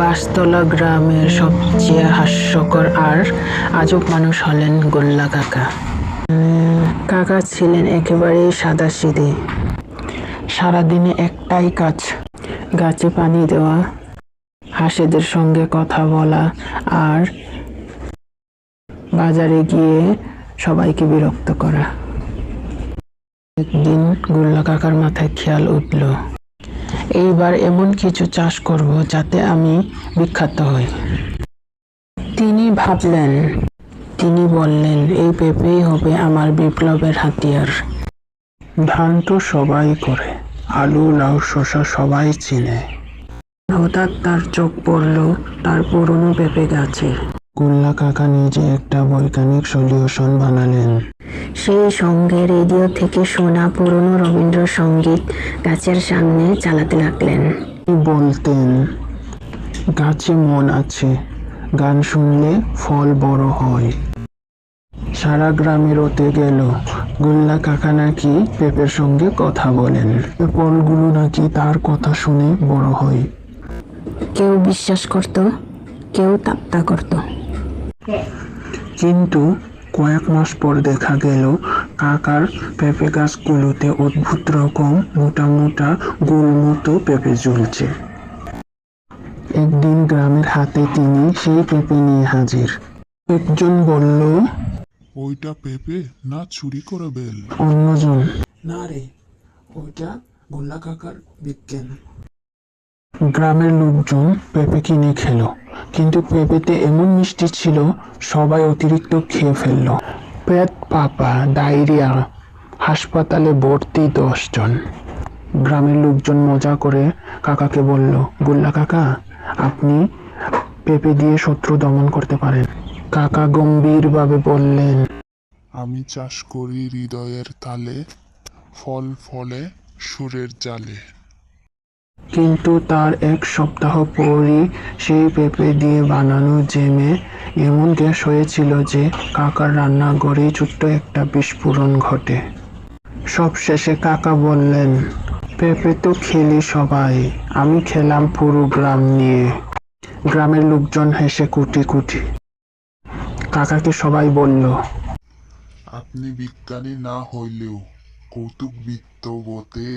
বাসতলা গ্রামের সবচেয়ে হাস্যকর আর আজব মানুষ হলেন গোল্লা কাকা। কাকা ছিলেন একেবারেই সাদা সিধে সারাদিনে একটাই কাজ, গাছে পানি দেওয়া, হাঁসেদের সঙ্গে কথা বলা আর বাজারে গিয়ে সবাইকে বিরক্ত করা। একদিন গোল্লা কাকার মাথায় খেয়াল উঠল, এইবার এমন কিছু চাষ করব যাতে আমি বিখ্যাত হই। তিনি ভাবলেন, তিনি বললেন, এই পেঁপেই হবে আমার বিপ্লবের হাতিয়ার। ধান তো সবাই করে, আলু, লাউ, শসা সবাই চিনে। হঠাৎ তার চোখ পড়ল তার পুরনো পেঁপে গাছে। গোল্লা কাকা নিজে একটা বৈজ্ঞানিক সলিউশন বানালেন। সেই সঙ্গে রেডিও থেকে শোনা পুরনো রবীন্দ্রসঙ্গীত গাছের সামনে চালাতে লাগলেন। বলতেন? গাছে মন আছে। গান শুনলে ফল বড় হয়। সারা গ্রামে রতে গেল। গোল্লা কাকা নাকি পেঁপের সঙ্গে কথা বলেন। ফলগুলো নাকি তার কথা শুনে বড় হয়। কেউ বিশ্বাস করত কেউ তাপ্তা করত। কিন্তু কয়েক মাস পর দেখা গেল কাকার পেঁপে গাছগুলোতে অদ্ভুত রকম মোটা মোটা গোল মতো পেঁপে ঝুলছে একদিন গ্রামের হাতে তিনি সেই পেঁপে নিয়ে হাজির। একজন বলল ওইটা পেঁপে না চুরি করে বেল? অন্যজন না রে ওইটা গোল্লা কাকার বিজ্ঞান। গ্রামের লোকজন পেঁপে কিনে খেলো। কিন্তু পেঁপেতে এমন মিষ্টি ছিল, সবাই অতিরিক্ত খেয়ে ফেলল। পেট পাপা, ডায়রিয়া, হাসপাতালে ভর্তি দশজন। গ্রামের লোকজন মজা করে কাকাকে বলল, গোল্লা কাকা, আপনি পেঁপে দিয়ে শত্রু দমন করতে পারেন। কাকা গম্ভীরভাবে বললেন, আমি চাষ করি হৃদয়ের তালে, ফল ফলে সুরের জালে। কিন্তু তার এক সপ্তাহ পরই সেই পেঁপে দিয়ে বানানো জেমে এমন গ্যাস হয়েছিল যে কাকার রান্নাঘরেই ছোট্ট একটা বিস্ফোরণ ঘটে। সব শেষে কাকা বললেন, পেঁপে তো খেলি সবাই, আমি খেলাম পুরো গ্রাম নিয়ে। গ্রামের লোকজন হেসে কুটি কুটি। কাকাকে সবাই বলল, আপনি বিজ্ঞানী না হইলেও কৌতুক বৃত্ত বটে